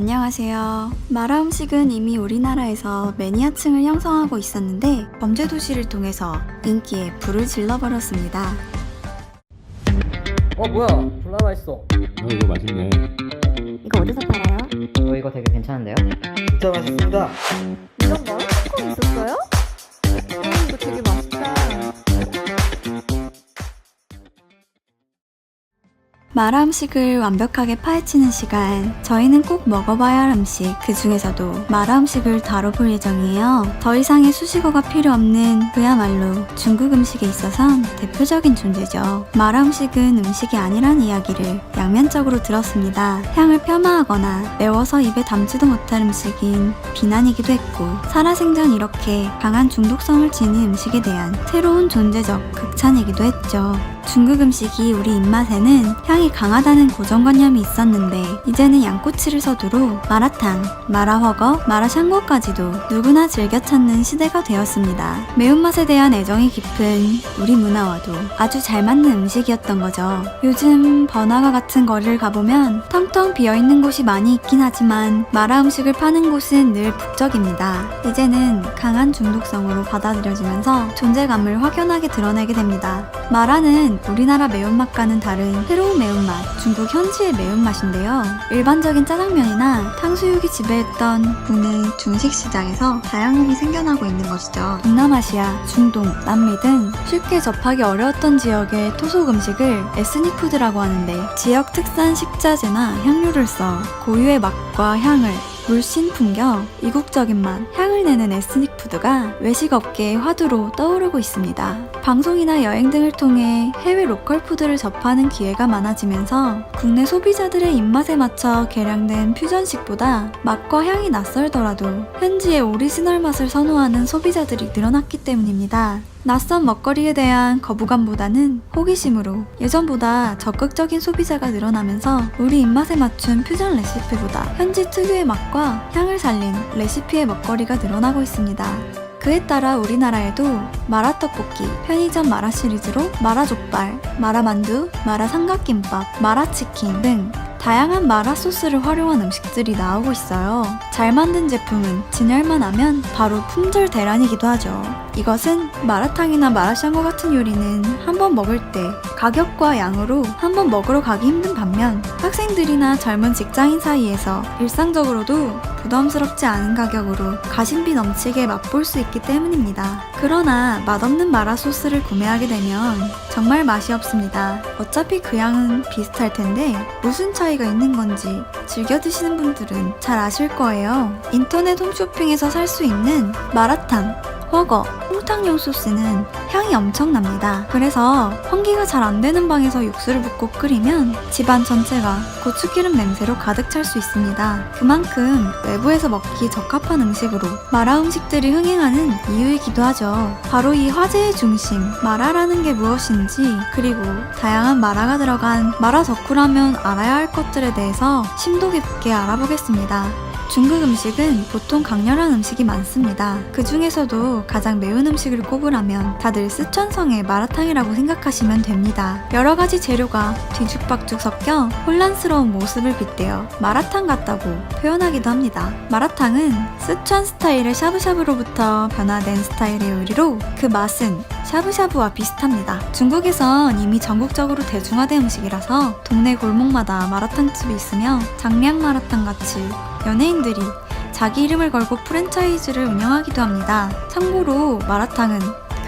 안녕하세요. 마라 음식은 이미 우리나라에서 매니아층을 형성하고 있었는데 범죄 도시를 통해서 인기에 불을 질러버렸습니다. 어 뭐야 졸라 맛있어 어, 이거 맛있네. 이거 어디서 팔아요? 어 이거 되게 괜찮은데요? 진짜 맛있습니다. 이런 거한 마라 음식을 완벽하게 파헤치는 시간. 저희는 꼭 먹어봐야 할 음식, 그 중에서도 마라 음식을 다뤄볼 예정이에요. 더 이상의 수식어가 필요 없는 그야말로 중국 음식에 있어선 대표적인 존재죠. 마라 음식은 음식이 아니란 이야기를 양면적으로 들었습니다. 향을 폄하하거나 매워서 입에 담지도 못할 음식인 비난이기도 했고, 살아생전 이렇게 강한 중독성을 지닌 음식에 대한 새로운 존재적 극찬이기도 했죠. 중국 음식이 우리 입맛에는 향이 강하다는 고정관념이 있었는데 이제는 양꼬치를 서두로 마라탕, 마라허거, 마라샹궈까지도 누구나 즐겨 찾는 시대가 되었습니다. 매운맛에 대한 애정이 깊은 우리 문화와도 아주 잘 맞는 음식이었던 거죠. 요즘 번화가 같은 거리를 가보면 텅텅 비어있는 곳이 많이 있긴 하지만 마라 음식을 파는 곳은 늘 북적입니다. 이제는 강한 중독성으로 받아들여지면서 존재감을 확연하게 드러내게 됩니다. 마라는 우리나라 매운맛과는 다른 새로운 매운맛, 중국 현지의 매운맛인데요. 일반적인 짜장면이나 탕수육이 지배했던 국내 중식 시장에서 다양함이 생겨나고 있는 것이죠. 동남아시아, 중동, 남미 등 쉽게 접하기 어려웠던 지역의 토속 음식을 에스닉 푸드라고 하는데 지역 특산 식자재나 향료를 써 고유의 맛과 향을 물씬 풍겨 이국적인 맛, 향을 내는 에스닉 푸드가 외식 업계의 화두로 떠오르고 있습니다. 방송이나 여행 등을 통해 해외 로컬 푸드를 접하는 기회가 많아지면서 국내 소비자들의 입맛에 맞춰 개량된 퓨전식보다 맛과 향이 낯설더라도 현지의 오리지널 맛을 선호하는 소비자들이 늘어났기 때문입니다. 낯선 먹거리에 대한 거부감보다는 호기심으로 예전보다 적극적인 소비자가 늘어나면서 우리 입맛에 맞춘 퓨전 레시피보다 현지 특유의 맛과 향을 살린 레시피의 먹거리가 늘어나고 있습니다. 그에 따라 우리나라에도 마라떡볶이, 편의점 마라 시리즈로 마라족발, 마라만두, 마라삼각김밥, 마라치킨 등 다양한 마라 소스를 활용한 음식들이 나오고 있어요. 잘 만든 제품은 진열만 하면 바로 품절 대란이기도 하죠. 이것은 마라탕이나 마라샹궈 같은 요리는 한번 먹을 때 가격과 양으로 한번 먹으러 가기 힘든 반면 학생들이나 젊은 직장인 사이에서 일상적으로도 부담스럽지 않은 가격으로 가심비 넘치게 맛볼 수 있기 때문입니다. 그러나 맛없는 마라 소스를 구매하게 되면 정말 맛이 없습니다. 어차피 그 양은 비슷할 텐데 무슨 차이가 있는 건지 즐겨 드시는 분들은 잘 아실 거예요. 인터넷 홈쇼핑에서 살 수 있는 마라탕, 허거, 홍탕용 소스는 향이 엄청납니다. 그래서 환기가 잘 안 되는 방에서 육수를 붓고 끓이면 집안 전체가 고추기름 냄새로 가득 찰 수 있습니다. 그만큼 외부에서 먹기 적합한 음식으로 마라 음식들이 흥행하는 이유이기도 하죠. 바로 이 화제의 중심, 마라라는 게 무엇인지, 그리고 다양한 마라가 들어간 마라 덕후라면 알아야 할 것들에 대해서 심도 깊게 알아보겠습니다. 중국 음식은 보통 강렬한 음식이 많습니다. 그 중에서도 가장 매운 음식을 꼽으라면 다들 쓰촨성의 마라탕이라고 생각하시면 됩니다. 여러 가지 재료가 뒤죽박죽 섞여 혼란스러운 모습을 빗대어 마라탕 같다고 표현하기도 합니다. 마라탕은 쓰촨 스타일의 샤브샤브로부터 변화된 스타일의 요리로 그 맛은 샤브샤브와 비슷합니다. 중국에선 이미 전국적으로 대중화된 음식이라서 동네 골목마다 마라탕집이 있으며 장량 마라탕 같이 연예인들이 자기 이름을 걸고 프랜차이즈를 운영하기도 합니다. 참고로 마라탕은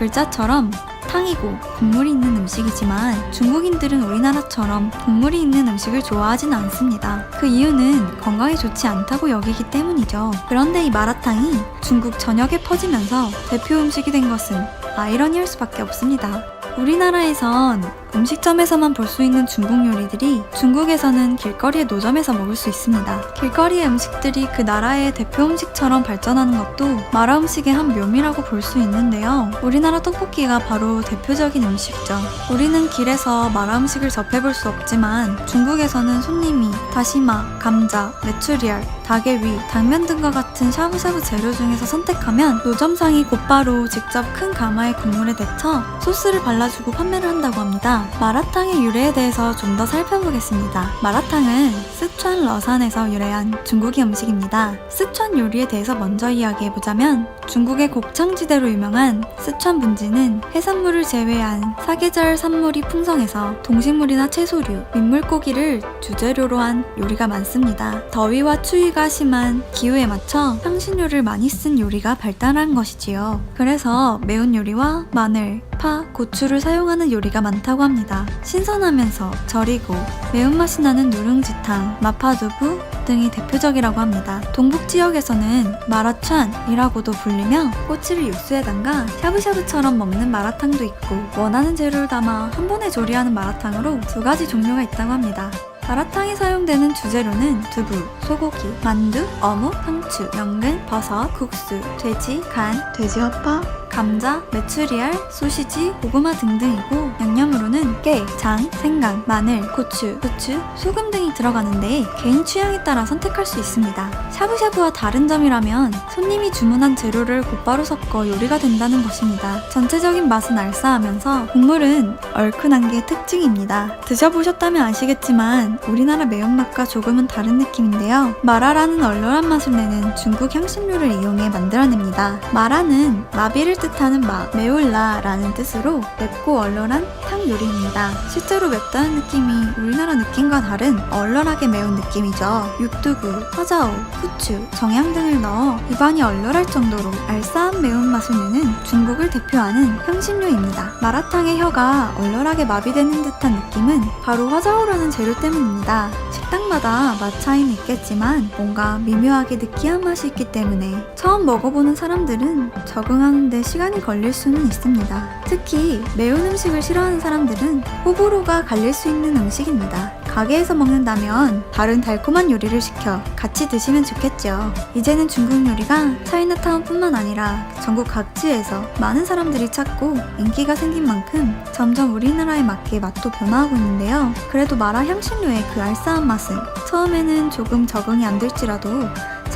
글자처럼 탕이고 국물이 있는 음식이지만 중국인들은 우리나라처럼 국물이 있는 음식을 좋아하진 않습니다. 그 이유는 건강에 좋지 않다고 여기기 때문이죠. 그런데 이 마라탕이 중국 전역에 퍼지면서 대표 음식이 된 것은 아이러니할 수밖에 없습니다. 우리나라에선 음식점에서만 볼 수 있는 중국 요리들이 중국에서는 길거리의 노점에서 먹을 수 있습니다. 길거리의 음식들이 그 나라의 대표 음식처럼 발전하는 것도 마라 음식의 한 묘미라고 볼 수 있는데요. 우리나라 떡볶이가 바로 대표적인 음식이죠. 우리는 길에서 마라 음식을 접해볼 수 없지만 중국에서는 손님이 다시마, 감자, 메추리알, 닭의 위, 당면 등과 같은 샤브샤브 재료 중에서 선택하면 노점상이 곧바로 직접 큰 가마의 국물에 데쳐 소스를 발라주고 판매를 한다고 합니다. 마라탕의 유래에 대해서 좀 더 살펴보겠습니다. 마라탕은 쓰촨 러산에서 유래한 중국의 음식입니다. 쓰촨 요리에 대해서 먼저 이야기해보자면 중국의 곡창지대로 유명한 쓰촨 분지는 해산물을 제외한 사계절 산물이 풍성해서 동식물이나 채소류, 민물고기를 주재료로 한 요리가 많습니다. 더위와 추위가 심한 기후에 맞춰 향신료를 많이 쓴 요리가 발달한 것이지요. 그래서 매운 요리와 마늘, 파, 고추를 사용하는 요리가 많다고 합니다. 신선하면서 절이고 매운맛이 나는 누룽지탕, 마파두부 등이 대표적이라고 합니다. 동북 지역에서는 마라촨이라고도 불리며 꼬치를 육수에 담가 샤브샤브처럼 먹는 마라탕도 있고 원하는 재료를 담아 한 번에 조리하는 마라탕으로 두 가지 종류가 있다고 합니다. 마라탕에 사용되는 주재료는 두부, 소고기, 만두, 어묵, 상추, 연근, 버섯, 국수, 돼지, 간, 돼지 허파, 감자, 메추리알, 소시지, 고구마 등등이고 양념으로는 깨, 장, 생강, 마늘, 고추, 부추, 소금 등이 들어가는데 개인 취향에 따라 선택할 수 있습니다. 샤브샤브와 다른 점이라면 손님이 주문한 재료를 곧바로 섞어 요리가 된다는 것입니다. 전체적인 맛은 알싸하면서 국물은 얼큰한 게 특징입니다. 드셔보셨다면 아시겠지만 우리나라 매운맛과 조금은 다른 느낌인데요. 마라라는 얼얼한 맛을 내는 중국 향신료를 이용해 만들어냅니다. 마라는 마비를 뜻하는 마, 매울라라는 뜻으로 맵고 얼얼한 탕 요리입니다. 실제로 맵다는 느낌이 우리나라 느낌과 다른 얼얼하게 매운 느낌이죠. 육두구, 화자오, 후추, 정향 등을 넣어 입안이 얼얼할 정도로 알싸한 매운맛을 내는 중국을 대표하는 향신료입니다. 마라탕의 혀가 얼얼하게 마비되는 듯한 느낌은 바로 화자오라는 재료 때문입니다. 식당마다 맛 차이는 있겠지만 뭔가 미묘하게 느끼한 맛이 있기 때문에 처음 먹어보는 사람들은 적응하는데 시간이 걸릴 수는 있습니다. 특히 매운 음식을 싫어하는 사람들은 호불호가 갈릴 수 있는 음식입니다. 가게에서 먹는다면 다른 달콤한 요리를 시켜 같이 드시면 좋겠죠. 이제는 중국 요리가 차이나타운뿐만 아니라 전국 각지에서 많은 사람들이 찾고 인기가 생긴 만큼 점점 우리나라에 맞게 맛도 변화하고 있는데요. 그래도 마라 향신료의 그 알싸한 맛은 처음에는 조금 적응이 안 될지라도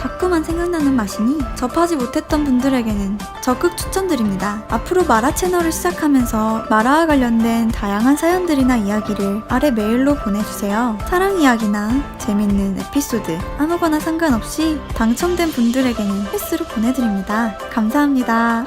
자꾸만 생각나는 맛이니 접하지 못했던 분들에게는 적극 추천드립니다. 앞으로 마라 채널을 시작하면서 마라와 관련된 다양한 사연들이나 이야기를 아래 메일로 보내주세요. 사랑 이야기나 재밌는 에피소드 아무거나 상관없이 당첨된 분들에게는 횟수로 보내드립니다. 감사합니다.